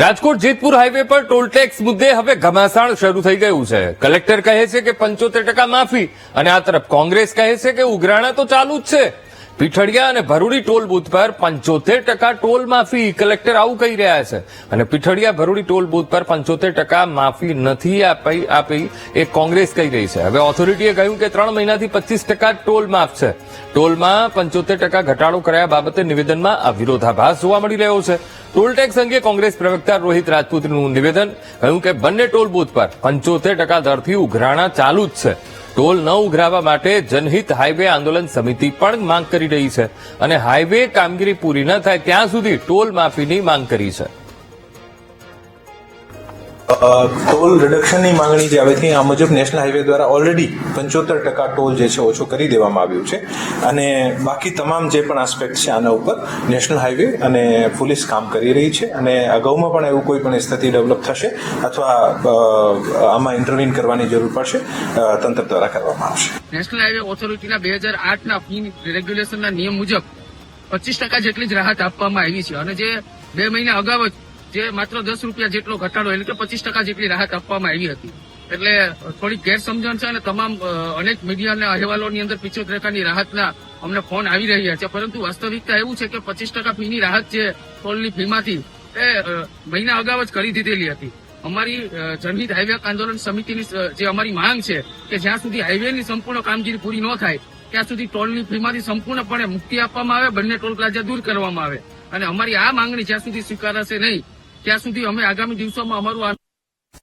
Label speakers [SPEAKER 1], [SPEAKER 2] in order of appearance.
[SPEAKER 1] Rajkot Jetpur highway પર toll tax મુદ્દે હવે ઘમાસાણ શરૂ થઈ ગયું છે. કલેક્ટર કહે છે કે પંચોતેર ટકા માફી અને આ તરફ કોંગ્રેસ કહે છે કે ઉઘરાણા તો ચાલુ જ છે. પીઠડિયા અને ભરૂડી ટોલ બૂથ પર પંચોતેર ટકા ટોલ માફી કલેક્ટર આવું કહી રહ્યા છે. અને પીઠડિયા ભરૂડી ટોલ બૂથ પર પંચોતેર ટકા માફી નથી આપી આપી એ કોંગ્રેસ કહી રહી છે. હવે ઓથોરિટીએ કહ્યું કે ત્રણ મહિનાથી પચીસ ટકા ટોલ માફ છે. ટોલમાં પંચોતેર ટકા ઘટાડો કરાયા બાબતે નિવેદનમાં આ વિરોધાભાસ જોવા મળી રહ્યો છે. ટોલ ટેક્સ અંગે કોંગ્રેસ પ્રવક્તા રોહિત રાજપૂતનું નિવેદન કહ્યું કે બંને ટોલ બૂથ પર પંચોતેર ટકા દરથી ઉઘરાણા ચાલુ જ છે. ટોલ ન ઉઘરાવવા માટે જનહિત હાઈવે આંદોલન સમિતિ પણ માંગ કરી રહી છે. અને હાઈવે કામગીરી પૂરી ન થાય ત્યાં સુધી ટોલ માફીની માંગ કરી છે.
[SPEAKER 2] ટોલ રિડક્શનની માંગણી જે આવે છે આ મુજબ નેશનલ હાઈવે દ્વારા ઓલરેડી પંચોતેર ટકા ટોલ જે છે, ઓછો કરી દેવામાં આવ્યું છે. અને બાકી તમામ જે પણ આસ્પેક્ટ છે, આના ઉપર નેશનલ હાઈવે અને પોલીસ કામ કરી રહી છે. અને અગાઉમાં પણ એવું કોઈ પણ સ્થિતિ ડેવલપ થશે અથવા આમાં ઇન્ટરવીન કરવાની જરૂર પડશે તંત્ર દ્વારા કરવામાં આવશે.
[SPEAKER 3] નેશનલ હાઈવે ઓથોરિટીના બે હજાર આઠના ફી રેગ્યુલેશનના નિયમ મુજબ પચીસ ટકા જેટલી જ રાહત આપવામાં આવી છે. અને જે બે મહિના અગાઉ જ જે માત્ર દસ રૂપિયા જેટલો ઘટાડો, એટલે કે પચીસ ટકા જેટલી રાહત આપવામાં આવી હતી. એટલે થોડી ગેરસમજણ છે અને તમામ અનેક મીડિયાના અહેવાલોની અંદર પિચોત રેખાની રાહતના અમને ફોન આવી રહ્યા છે. પરંતુ વાસ્તવિકતા એવું છે કે પચીસ ટકા ફીની રાહત છે ટોલની ફીમાંથી, એ મહિના અગાઉ જ કરી દીધેલી હતી. અમારી જનહિત હાઈવે આંદોલન સમિતિની જે અમારી માંગ છે કે જ્યાં સુધી હાઈવેની સંપૂર્ણ કામગીરી પૂરી ન થાય, ત્યાં સુધી ટોલની ફીમાંથી સંપૂર્ણપણે મુક્તિ આપવામાં આવે, બંને ટોલ પ્લાઝા દૂર કરવામાં આવે. અને અમારી આ માંગણી જ્યાં સુધી સ્વીકારાશે નહીં ત્યાં સુધી અમે આગામી દિવસોમાં અમારું